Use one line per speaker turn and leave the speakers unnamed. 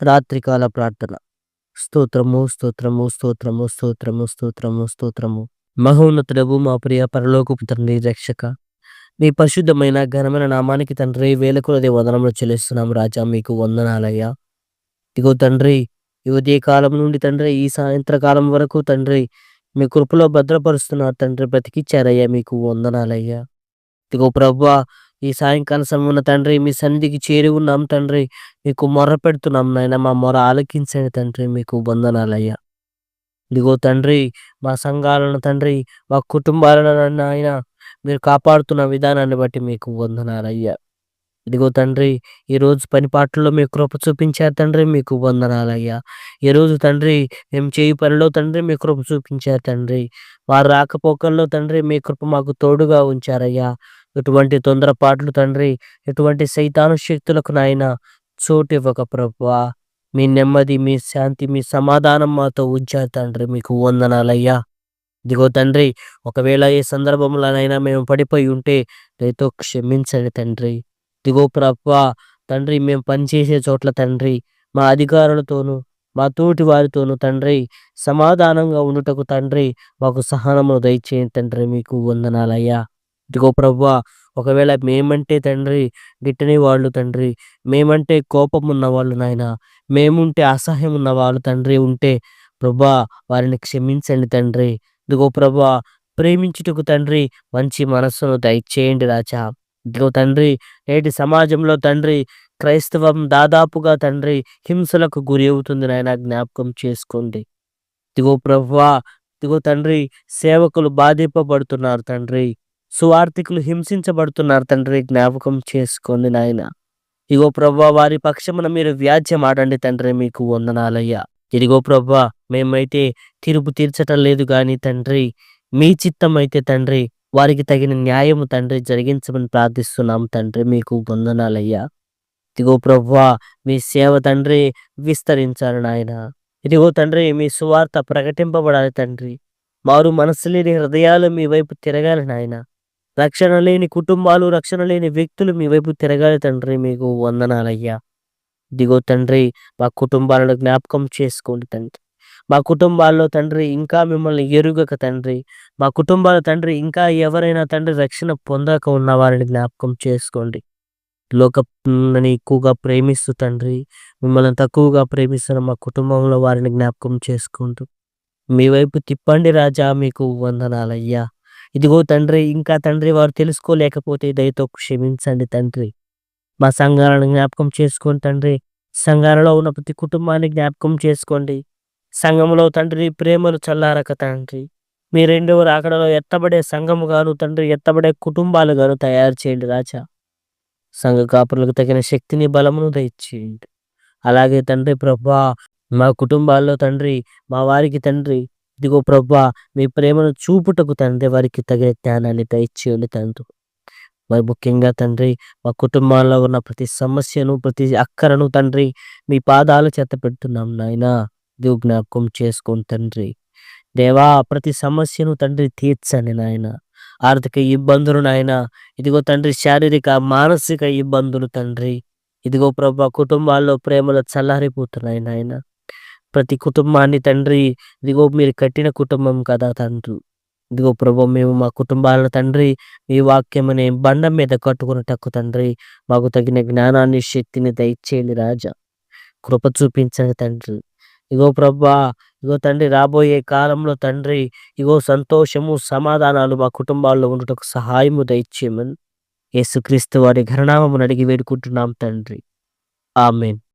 రాత్రికాల ప్రార్థన. స్తోత్రము స్తోత్రము స్తోత్రము స్తోత్రము స్తోత్రము స్తోత్రము. మహోన్నతుడవు మా ప్రియ పరలోకపు తండ్రి రక్షక. మీ పరిశుద్ధమైన ఘనమైన నామానికి తండ్రి వేల కొలది వదనములు చెల్లిస్తున్నాం రాజా మీకు వందనాలయ్యా. ఇగో తండ్రి యువతి ఉదయ కాలం నుండి తండ్రి ఈ సాయంత్రకాలం వరకు తండ్రి మీ కృపలో భద్రపరుస్తున్నారు తండ్రి బ్రతికిచ్చారయ్యా మీకు వందనాలయ్యా. ఇదిగో ప్రభా ఈ సాయంకాల సమయంలో తండ్రి మీ సన్నిధికి చేరి ఉన్నాం తండ్రి. మీకు మొర్ర పెడుతున్నాం నాయన మా మొర ఆలకించండి తండ్రి మీకు వందనాలయ్యా. ఇదిగో తండ్రి మా సంఘాలను తండ్రి మా కుటుంబాలను ఆయన మీరు కాపాడుతున్న విధానాన్ని బట్టి మీకు వందనాలయ్యా. ఇదిగో తండ్రి ఈరోజు పనిపాట్లలో మీ కృప చూపించారు తండ్రి మీకు వందనాలయ్యా. ఈరోజు తండ్రి మేము చేయి పనిలో తండ్రి మీ కృప చూపించారు తండ్రి. వారు రాకపోకల్లో తండ్రి మీ కృప మాకు తోడుగా ఉంచారయ్యా. ఎటువంటి తొందరపాట్లు తండ్రి ఎటువంటి సైతాను శక్తులకు నాయన చోటు ఇవ్వక ప్రభువా. మీ నెమ్మది మీ శాంతి మీ సమాధానం మాతో ఉంచారు తండ్రి మీకు వందనాలయ్యా. దిగో తండ్రి ఒకవేళ ఏ సందర్భంలోనైనా మేము పడిపోయి ఉంటే రైతో క్షమించండి తండ్రి. దిగో ప్రభా తండ్రి మేము పనిచేసే చోట్ల తండ్రి మా అధికారులతోనూ మా తోటి వారితోనూ తండ్రి సమాధానంగా ఉండుటకు తండ్రి మాకు సహనము దయచేయండి తండ్రి మీకు వందనాలయ్యా. ఇదిగో ప్రభా ఒకవేళ మేమంటే తండ్రి గిట్టని వాళ్ళు తండ్రి మేమంటే కోపం ఉన్నవాళ్ళు నాయన మేముంటే అసహ్యం ఉన్న వాళ్ళు తండ్రి ఉంటే ప్రభా వారిని క్షమించండి తండ్రి. ఇదిగో ప్రభా ప్రేమించుటకు తండ్రి మంచి మనస్సును దయచేయండి రాజా. ఇదిగో తండ్రి నేటి సమాజంలో తండ్రి క్రైస్తవం దాదాపుగా తండ్రి హింసలకు గురి అవుతుంది నాయన జ్ఞాపకం చేసుకోండి. ఇదిగో ప్రభా ఇదిగో తండ్రి సేవకులు బాధింపబడుతున్నారు తండ్రి. సువార్థికులు హింసించబడుతున్నారు. తండ్రి జ్ఞాపకం చేసుకోండి నాయన. ఇగో ప్రభా వారి పక్షమున మీరు వ్యాజ్యం ఆడండి తండ్రి మీకు వందనాలయ్యా. ఇదిగో ప్రభా మేమైతే తీర్పు తీర్చటం లేదు గాని తండ్రి మీ చిత్తం అయితే తండ్రి వారికి తగిన న్యాయము తండ్రి జరిగించమని ప్రార్థిస్తున్నాం తండ్రి మీకు వందనాలయ్యా. ఇదిగో ప్రభా మీ సేవ తండ్రి విస్తరించారు నాయన. ఇదిగో తండ్రి మీ సువార్త ప్రకటింపబడాలి తండ్రి. మారు మనసు లేని హృదయాలు మీ వైపు తిరగాలి నాయన. రక్షణ లేని కుటుంబాలు రక్షణ లేని వ్యక్తులు మీ వైపు తిరగాలి తండ్రి. మీకు వందనాలయ్యా. దిగో తండ్రి మా కుటుంబాలను జ్ఞాపకం చేసుకోండి తండ్రి. మా కుటుంబాల్లో తండ్రి ఇంకా మిమ్మల్ని ఎరుగక తండ్రి. మా కుటుంబాల తండ్రి ఇంకా ఎవరైనా తండ్రి రక్షణ పొందక ఉన్న వారిని జ్ఞాపకం చేసుకోండి. లోకని ఎక్కువగా ప్రేమిస్తూ తండ్రి మిమ్మల్ని తక్కువగా ప్రేమిస్తున్న మా కుటుంబంలో వారిని జ్ఞాపకం చేసుకుంటూ మీ వైపు తిప్పండి రాజా. మీకు వందనాలయ్యా. ఇదిగో తండ్రి ఇంకా తండ్రి వారు తెలుసుకోలేకపోతే దయతో క్షమించండి తండ్రి. మా సంఘాలను జ్ఞాపకం చేసుకోండి తండ్రి. సంఘాలలో ఉన్న ప్రతి కుటుంబాన్ని జ్ఞాపకం చేసుకోండి. సంఘంలో తండ్రి ప్రేమలు చల్లారక తండ్రి. మీ రెండవ రాకడలో ఎత్తబడే సంఘము గాను తండ్రి ఎత్తబడే కుటుంబాలు గాను తయారు చేయండి రాజా. సంఘ కాపులకు తగిన శక్తిని బలమును దయచేయండి. అలాగే తండ్రి ప్రభా మా కుటుంబాల్లో తండ్రి మా వారికి తండ్రి ఇదిగో ప్రభా మీ ప్రేమను చూపుటకు తండ్రి వారికి తగిన జ్ఞానాన్ని దయచేయండి తండ్రి. మరి ముఖ్యంగా తండ్రి మా కుటుంబాల్లో ఉన్న ప్రతి సమస్యను ప్రతి అక్కరను తండ్రి మీ పాదాల చేత పెడుతున్నాం నాయనా. దిగు జ్ఞాపకం చేసుకోండి తండ్రి. దేవా ప్రతి సమస్యను తండ్రి తీర్చండి నాయన. ఆర్థిక ఇబ్బందులు నాయన ఇదిగో తండ్రి శారీరక మానసిక ఇబ్బందులు తండ్రి. ఇదిగో ప్రభా కుటుంబాల్లో ప్రేమలు చల్లారిపోతున్నాయి నాయన. ప్రతి కుటుంబాన్ని తండ్రి ఇదిగో మీరు కట్టిన కుటుంబం కదా తండ్రి. ఇదిగో ప్రభు మేము మా కుటుంబాలను తండ్రి మీ అనే బండం మీద కట్టుకున్నటకు తండ్రి. మాకు తగిన జ్ఞానాన్ని శక్తిని దయచేయండి రాజా. కృప చూపించండి తండ్రి. ఇగో ప్రభా ఇగో తండ్రి రాబోయే కాలంలో తండ్రి ఇగో సంతోషము సమాధానాలు మా కుటుంబాల్లో ఉండటకు సహాయము దయచేయమని యేసుక్రీస్తు వారి ఘననామమును అడిగి వేడుకుంటున్నాం తండ్రి. ఆమెన్.